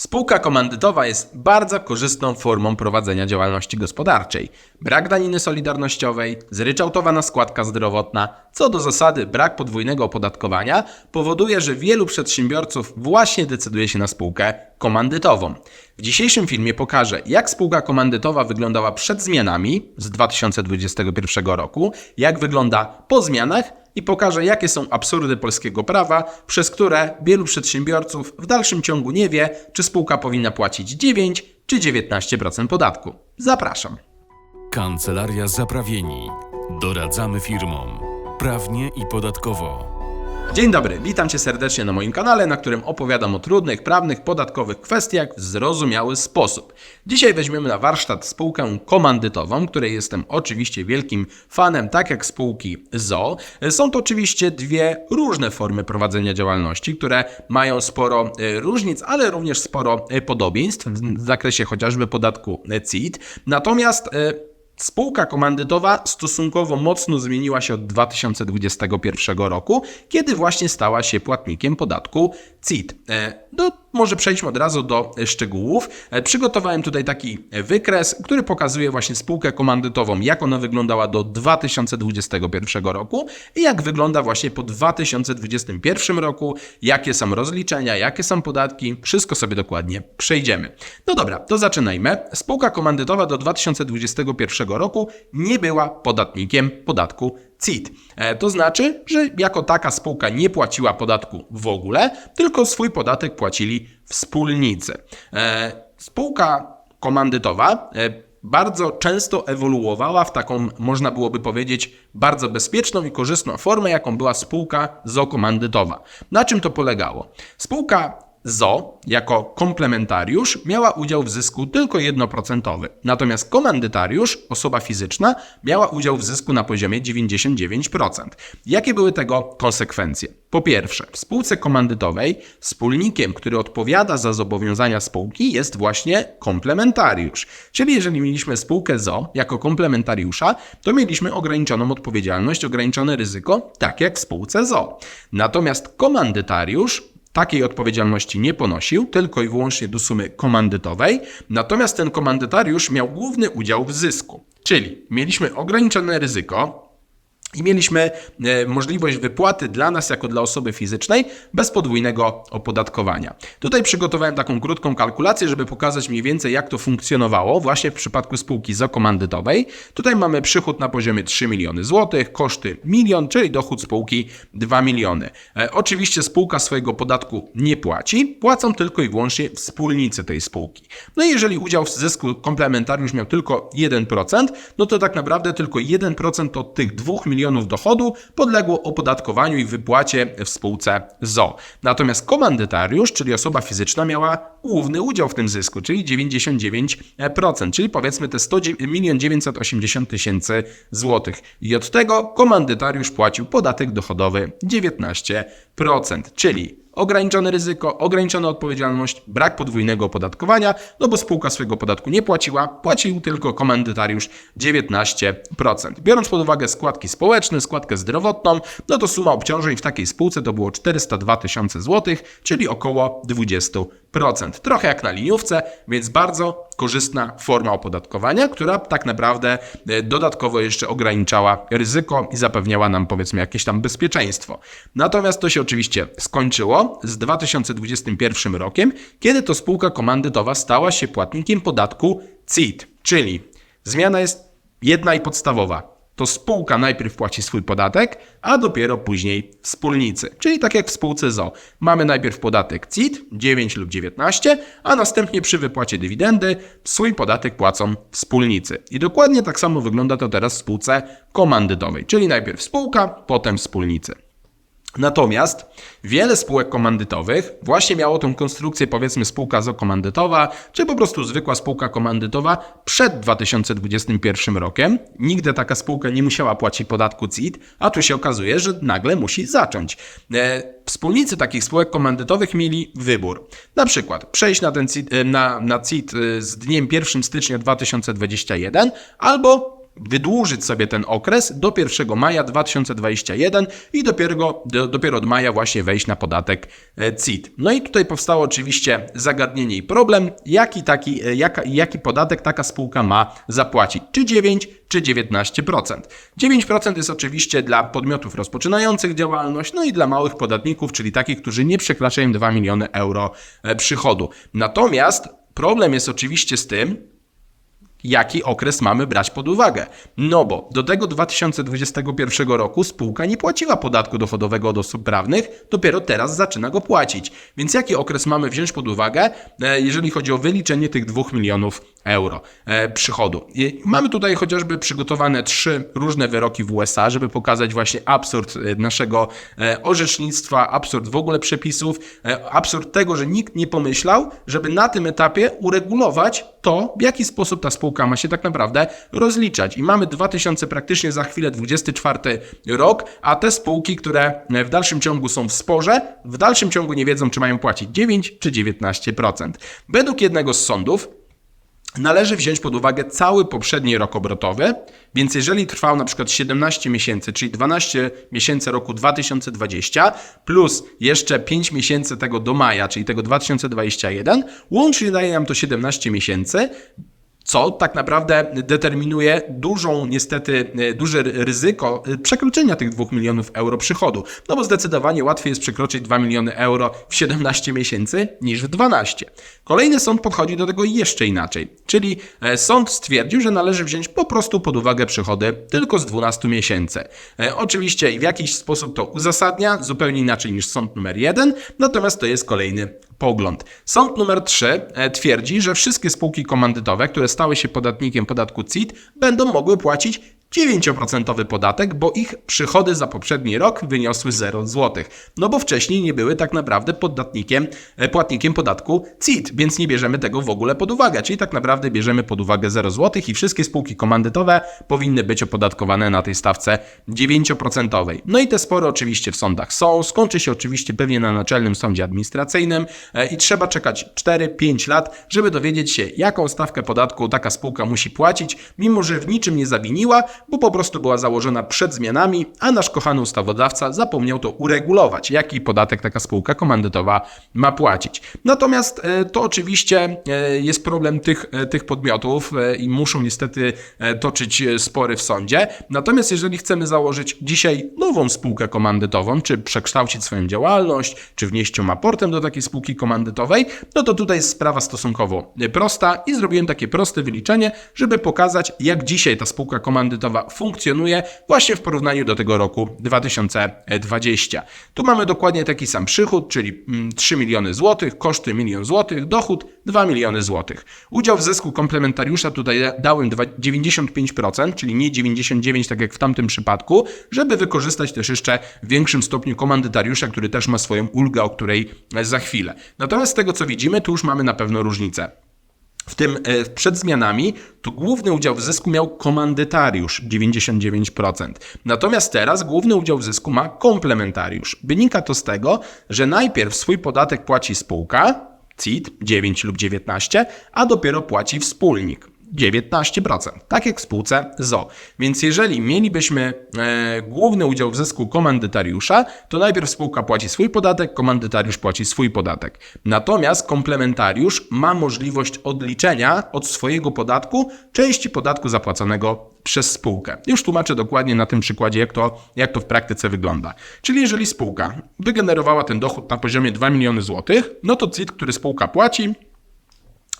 Spółka komandytowa jest bardzo korzystną formą prowadzenia działalności gospodarczej. Brak daniny solidarnościowej, zryczałtowana składka zdrowotna, co do zasady brak podwójnego opodatkowania powoduje, że wielu przedsiębiorców właśnie decyduje się na spółkę komandytową. W dzisiejszym filmie pokażę, jak spółka komandytowa wyglądała przed zmianami z 2021 roku, jak wygląda po zmianach i pokażę, jakie są absurdy polskiego prawa, przez które wielu przedsiębiorców w dalszym ciągu nie wie, czy spółka powinna płacić 9 czy 19% podatku. Zapraszam. Kancelaria Zaprawieni. Doradzamy firmom. Prawnie i podatkowo. Dzień dobry, witam Cię serdecznie na moim kanale, na którym opowiadam o trudnych, prawnych, podatkowych kwestiach w zrozumiały sposób. Dzisiaj weźmiemy na warsztat spółkę komandytową, której jestem oczywiście wielkim fanem, tak jak spółki ZO. Są to oczywiście dwie różne formy prowadzenia działalności, które mają sporo e, różnic, ale również sporo e, podobieństw w zakresie chociażby podatku e, CIT. Natomiast Spółka komandytowa stosunkowo mocno zmieniła się od 2021 roku, kiedy właśnie stała się płatnikiem podatku CIT. E, No, może przejdźmy od razu do e, szczegółów. E, Przygotowałem tutaj taki wykres, który pokazuje właśnie spółkę komandytową, jak ona wyglądała do 2021 roku i jak wygląda właśnie po 2021 roku, jakie są rozliczenia, jakie są podatki, wszystko sobie dokładnie przejdziemy. No dobra, to zaczynajmy. Spółka komandytowa do 2021 roku nie była podatnikiem podatku CIT. E, To znaczy, że jako taka spółka nie płaciła podatku w ogóle, tylko swój podatek płacili wspólnicy. E, Spółka komandytowa e, bardzo często ewoluowała w taką, można byłoby powiedzieć, bardzo bezpieczną i korzystną formę, jaką była spółka zokomandytowa. Na czym to polegało? Spółka ZO jako komplementariusz miała udział w zysku tylko 1%, natomiast komandytariusz, osoba fizyczna, miała udział w zysku na poziomie 99%. Jakie były tego konsekwencje? Po pierwsze, w spółce komandytowej wspólnikiem, który odpowiada za zobowiązania spółki jest właśnie komplementariusz. Czyli jeżeli mieliśmy spółkę ZO jako komplementariusza, to mieliśmy ograniczoną odpowiedzialność, ograniczone ryzyko, tak jak w spółce ZO. Natomiast komandytariusz takiej odpowiedzialności nie ponosił, tylko i wyłącznie do sumy komandytowej, natomiast ten komandytariusz miał główny udział w zysku. Czyli mieliśmy ograniczone ryzyko, i mieliśmy e, możliwość wypłaty dla nas, jako dla osoby fizycznej, bez podwójnego opodatkowania. Tutaj przygotowałem taką krótką kalkulację, żeby pokazać mniej więcej, jak to funkcjonowało właśnie w przypadku spółki zakomandytowej. Tutaj mamy przychód na poziomie 3 miliony złotych, koszty milion, czyli dochód spółki 2 miliony. E, oczywiście spółka swojego podatku nie płaci, płacą tylko i wyłącznie wspólnicy tej spółki. No i jeżeli udział w zysku komplementariusz miał tylko 1%, no to tak naprawdę tylko 1% od tych 2 milionów dochodu podległo opodatkowaniu i wypłacie w spółce ZO. Natomiast komandytariusz, czyli osoba fizyczna, miała główny udział w tym zysku, czyli 99%, czyli powiedzmy te 100 milion 980 tysięcy złotych. I od tego komandytariusz płacił podatek dochodowy 19%, czyli ograniczone ryzyko, ograniczona odpowiedzialność, brak podwójnego opodatkowania, no bo spółka swojego podatku nie płaciła, płacił tylko komandytariusz 19%. Biorąc pod uwagę składki społeczne, składkę zdrowotną, no to suma obciążeń w takiej spółce to było 402 tysiące złotych, czyli około 20%. Trochę jak na liniówce, więc bardzo korzystna forma opodatkowania, która tak naprawdę e, dodatkowo jeszcze ograniczała ryzyko i zapewniała nam powiedzmy jakieś tam bezpieczeństwo. Natomiast to się oczywiście skończyło z 2021 rokiem, kiedy to spółka komandytowa stała się płatnikiem podatku CIT, czyli zmiana jest jedna i podstawowa to spółka najpierw płaci swój podatek, a dopiero później wspólnicy. Czyli tak jak w spółce ZO. Mamy najpierw podatek CIT 9 lub 19, a następnie przy wypłacie dywidendy swój podatek płacą wspólnicy. I dokładnie tak samo wygląda to teraz w spółce komandytowej, czyli najpierw spółka, potem wspólnicy. Natomiast wiele spółek komandytowych właśnie miało tą konstrukcję, powiedzmy spółka zokomandytowa, czy po prostu zwykła spółka komandytowa przed 2021 rokiem. Nigdy taka spółka nie musiała płacić podatku CIT, a tu się okazuje, że nagle musi zacząć. E, Wspólnicy takich spółek komandytowych mieli wybór. Na przykład przejść na, ten CIT, e, na, na CIT e, z dniem 1 stycznia 2021 albo wydłużyć sobie ten okres do 1 maja 2021 i dopiero, do, dopiero od maja właśnie wejść na podatek e, CIT. No i tutaj powstało oczywiście zagadnienie i problem, jaki, taki, e, jaka, jaki podatek taka spółka ma zapłacić, czy 9, czy 19%. 9% jest oczywiście dla podmiotów rozpoczynających działalność, no i dla małych podatników, czyli takich, którzy nie przekraczają 2 miliony euro e, przychodu. Natomiast problem jest oczywiście z tym, jaki okres mamy brać pod uwagę. No bo do tego 2021 roku spółka nie płaciła podatku dochodowego od osób prawnych, dopiero teraz zaczyna go płacić. Więc jaki okres mamy wziąć pod uwagę, e, jeżeli chodzi o wyliczenie tych 2 milionów euro e, przychodu? I mamy tutaj chociażby przygotowane trzy różne wyroki w USA, żeby pokazać właśnie absurd e, naszego orzecznictwa, absurd w ogóle przepisów, absurd tego, że nikt nie pomyślał, żeby na tym etapie uregulować to, w jaki sposób ta spółka ma się tak naprawdę rozliczać. I mamy 2000 praktycznie za chwilę 24 rok, a te spółki, które w dalszym ciągu są w sporze, w dalszym ciągu nie wiedzą, czy mają płacić 9 czy 19%. Według jednego z sądów Należy wziąć pod uwagę cały poprzedni rok obrotowy, więc jeżeli trwał na przykład 17 miesięcy, czyli 12 miesięcy roku 2020, plus jeszcze 5 miesięcy tego do maja, czyli tego 2021, łącznie daje nam to 17 miesięcy, co tak naprawdę determinuje dużą, niestety, e, duże ryzyko e, przekroczenia tych 2 milionów euro przychodu. No bo zdecydowanie łatwiej jest przekroczyć 2 miliony euro w 17 miesięcy niż w 12. Kolejny sąd podchodzi do tego jeszcze inaczej, czyli e, sąd stwierdził, że należy wziąć po prostu pod uwagę przychody tylko z 12 miesięcy. Oczywiście w jakiś sposób to uzasadnia, zupełnie inaczej niż sąd numer 1, natomiast to jest kolejny pogląd. Sąd numer 3 twierdzi, że wszystkie spółki komandytowe, które stały się podatnikiem podatku CIT, będą mogły płacić 9% podatek, bo ich przychody za poprzedni rok wyniosły 0 zł. No bo wcześniej nie były tak naprawdę podatnikiem, e, płatnikiem podatku CIT, więc nie bierzemy tego w ogóle pod uwagę. Czyli tak naprawdę bierzemy pod uwagę 0 zł i wszystkie spółki komandytowe powinny być opodatkowane na tej stawce 9%. No i te spory oczywiście w sądach są. Skończy się oczywiście pewnie na Naczelnym Sądzie Administracyjnym e, i trzeba czekać 4-5 lat, żeby dowiedzieć się, jaką stawkę podatku taka spółka musi płacić, mimo że w niczym nie zawiniła, bo po prostu była założona przed zmianami, a nasz kochany ustawodawca zapomniał to uregulować, jaki podatek taka spółka komandytowa ma płacić. Natomiast e, to oczywiście e, jest problem tych, e, tych podmiotów i muszą niestety toczyć spory w sądzie. Natomiast jeżeli chcemy założyć dzisiaj nową spółkę komandytową, czy przekształcić swoją działalność, czy wnieść ją aportem do takiej spółki komandytowej, no to tutaj jest sprawa stosunkowo prosta i zrobiłem takie proste wyliczenie, żeby pokazać, jak dzisiaj ta spółka komandytowa funkcjonuje właśnie w porównaniu do tego roku 2020. Tu mamy dokładnie taki sam przychód, czyli 3 mm, miliony złotych, koszty 1 milion złotych, dochód 2 miliony złotych. Udział w zysku komplementariusza tutaj dałem 95%, czyli nie 99% tak jak w tamtym przypadku, żeby wykorzystać też jeszcze w większym stopniu komandytariusza, który też ma swoją ulgę, o której za chwilę. Natomiast z tego co widzimy, tu już mamy na pewno różnicę. W tym e, przed zmianami to główny udział w zysku miał komandytariusz 99%. Natomiast teraz główny udział w zysku ma komplementariusz. Wynika to z tego, że najpierw swój podatek płaci spółka, CIT 9 lub 19, a dopiero płaci wspólnik. 19%, tak jak w spółce ZO. Więc jeżeli mielibyśmy e, główny udział w zysku komandytariusza, to najpierw spółka płaci swój podatek, komandytariusz płaci swój podatek. Natomiast komplementariusz ma możliwość odliczenia od swojego podatku części podatku zapłaconego przez spółkę. Już tłumaczę dokładnie na tym przykładzie, jak to, jak to w praktyce wygląda. Czyli jeżeli spółka wygenerowała ten dochód na poziomie 2 miliony złotych, no to CIT, który spółka płaci,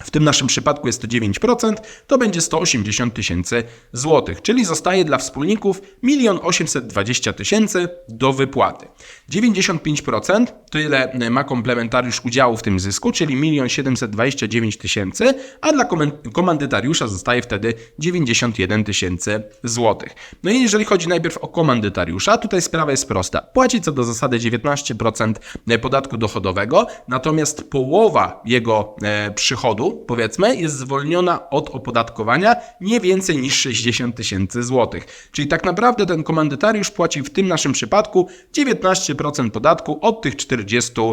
w tym naszym przypadku jest to 9%, to będzie 180 tysięcy złotych, czyli zostaje dla wspólników 1 820 tysięcy do wypłaty. 95% tyle ma komplementariusz udziału w tym zysku, czyli 1 729 tysięcy, a dla komandytariusza zostaje wtedy 91 tysięcy złotych. No i jeżeli chodzi najpierw o komandytariusza, tutaj sprawa jest prosta. Płaci co do zasady 19% podatku dochodowego, natomiast połowa jego e, powiedzmy, jest zwolniona od opodatkowania nie więcej niż 60 tysięcy złotych. Czyli tak naprawdę ten komandytariusz płaci w tym naszym przypadku 19% podatku od tych 40 e,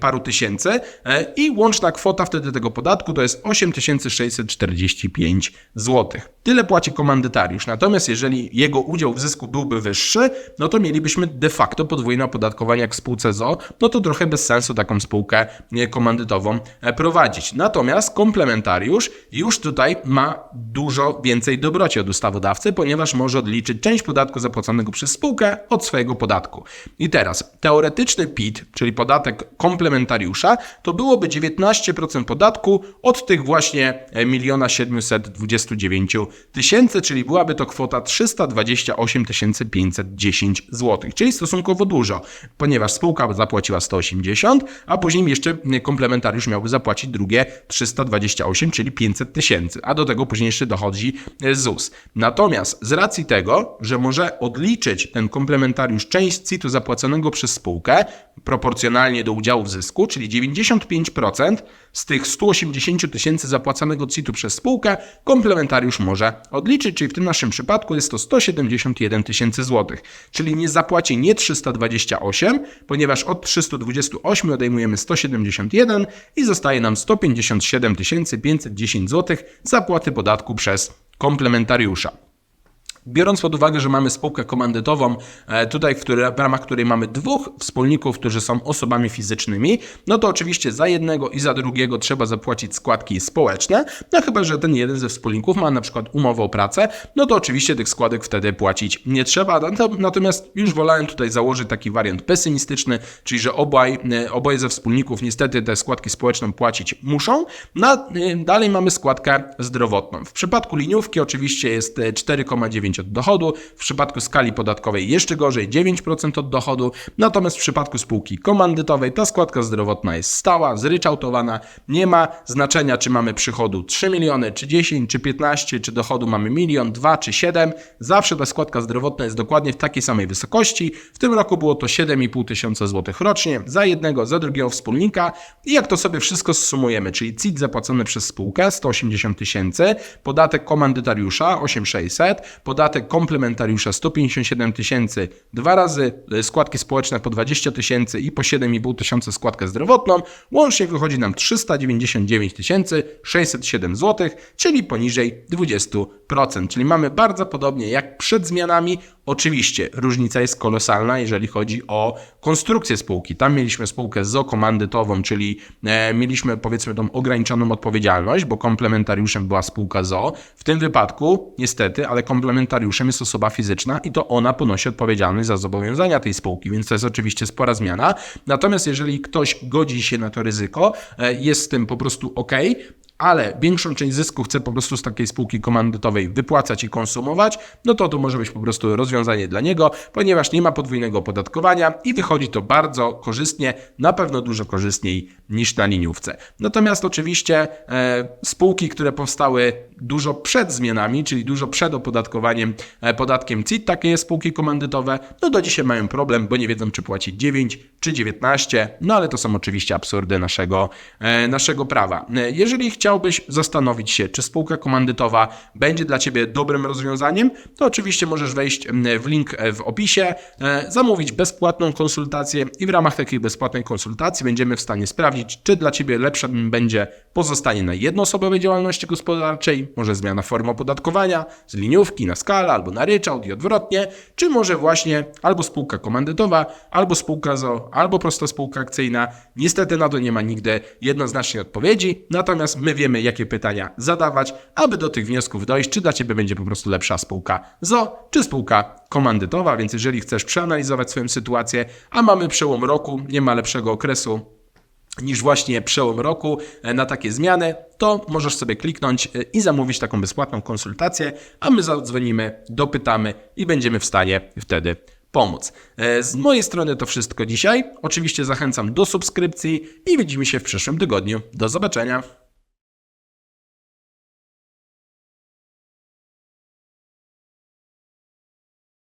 paru tysięcy e, i łączna kwota wtedy tego podatku to jest 8645 zł. Tyle płaci komandytariusz. Natomiast jeżeli jego udział w zysku byłby wyższy, no to mielibyśmy de facto podwójne opodatkowanie jak spółce ZO, no to trochę bez sensu taką spółkę komandytową e, prowadzić. Natomiast komplementariusz już tutaj ma dużo więcej dobroci od ustawodawcy, ponieważ może odliczyć część podatku zapłaconego przez spółkę od swojego podatku. I teraz teoretyczny PIT, czyli podatek komplementariusza, to byłoby 19% podatku od tych właśnie 1 729 tysięcy, czyli byłaby to kwota 328 510 zł, czyli stosunkowo dużo, ponieważ spółka zapłaciła 180, a później jeszcze komplementariusz miałby zapłacić drugie 328, czyli 500 tysięcy, a do tego później jeszcze dochodzi ZUS. Natomiast z racji tego, że może odliczyć ten komplementariusz część CIT-u zapłaconego przez spółkę proporcjonalnie do udziału w zysku, czyli 95% z tych 180 tysięcy zapłaconego CIT-u przez spółkę, komplementariusz może odliczyć, czyli w tym naszym przypadku jest to 171 tysięcy złotych, czyli nie zapłaci nie 328, ponieważ od 328 odejmujemy 171 i zostaje nam 157 510 zł zapłaty podatku przez komplementariusza. Biorąc pod uwagę, że mamy spółkę komandytową, e, tutaj w, której, w ramach której mamy dwóch wspólników, którzy są osobami fizycznymi, no to oczywiście za jednego i za drugiego trzeba zapłacić składki społeczne, no chyba, że ten jeden ze wspólników ma na przykład umowę o pracę, no to oczywiście tych składek wtedy płacić nie trzeba, no natomiast już wolałem tutaj założyć taki wariant pesymistyczny, czyli że obaj, e, oboje ze wspólników niestety te składki społeczne płacić muszą, no, e, dalej mamy składkę zdrowotną. W przypadku liniówki oczywiście jest 4,9 5% od dochodu, w przypadku skali podatkowej jeszcze gorzej 9% od dochodu, natomiast w przypadku spółki komandytowej ta składka zdrowotna jest stała, zryczałtowana, nie ma znaczenia czy mamy przychodu 3 miliony, czy 10, czy 15, czy dochodu mamy milion, 2 czy 7, zawsze ta składka zdrowotna jest dokładnie w takiej samej wysokości, w tym roku było to 7,5 tysiąca złotych rocznie za jednego, za drugiego wspólnika. I jak to sobie wszystko zsumujemy, czyli CIT zapłacony przez spółkę 180 tysięcy, podatek komandytariusza 8600, podatek komplementariusza 157 tysięcy, dwa razy e, składki społeczne po 20 tysięcy i po 7,5 tysiąca składkę zdrowotną, łącznie wychodzi nam 399 607 zł, czyli poniżej 20%, czyli mamy bardzo podobnie jak przed zmianami. Oczywiście różnica jest kolosalna, jeżeli chodzi o konstrukcję spółki. Tam mieliśmy spółkę ZO-komandytową, czyli e, mieliśmy powiedzmy tą ograniczoną odpowiedzialność, bo komplementariuszem była spółka ZO. W tym wypadku niestety, ale komplementariuszem jest osoba fizyczna i to ona ponosi odpowiedzialność za zobowiązania tej spółki, więc to jest oczywiście spora zmiana. Natomiast jeżeli ktoś godzi się na to ryzyko, e, jest z tym po prostu ok, ale większą część zysku chce po prostu z takiej spółki komandytowej wypłacać i konsumować, no to to może być po prostu rozwiązanie dla niego, ponieważ nie ma podwójnego opodatkowania i wychodzi to bardzo korzystnie, na pewno dużo korzystniej niż na liniówce. Natomiast oczywiście e, spółki, które powstały dużo przed zmianami, czyli dużo przed opodatkowaniem e, podatkiem CIT, takie spółki komandytowe, no do dzisiaj mają problem, bo nie wiedzą czy płacić 9 czy 19, no ale to są oczywiście absurdy naszego, e, naszego prawa. E, Jeżeli chciałbyś zastanowić się, czy spółka komandytowa będzie dla Ciebie dobrym rozwiązaniem, to oczywiście możesz wejść w link w opisie, zamówić bezpłatną konsultację i w ramach takiej bezpłatnej konsultacji będziemy w stanie sprawdzić, czy dla Ciebie lepsze będzie pozostanie na jednoosobowej działalności gospodarczej, może zmiana formy opodatkowania z liniówki na skalę albo na ryczałt i odwrotnie, czy może właśnie albo spółka komandytowa, albo spółka ZO, albo prosta spółka akcyjna. Niestety na to nie ma nigdy jednoznacznej odpowiedzi, natomiast my wiemy, jakie pytania zadawać, aby do tych wniosków dojść, czy dla Ciebie będzie po prostu lepsza spółka ZO, czy spółka komandytowa, więc jeżeli chcesz przeanalizować swoją sytuację, a mamy przełom roku, nie ma lepszego okresu, niż właśnie przełom roku e, na takie zmiany, to możesz sobie kliknąć e, i zamówić taką bezpłatną konsultację, a my zadzwonimy, dopytamy i będziemy w stanie wtedy pomóc. E, Z mojej strony to wszystko dzisiaj. Oczywiście zachęcam do subskrypcji i widzimy się w przyszłym tygodniu. Do zobaczenia.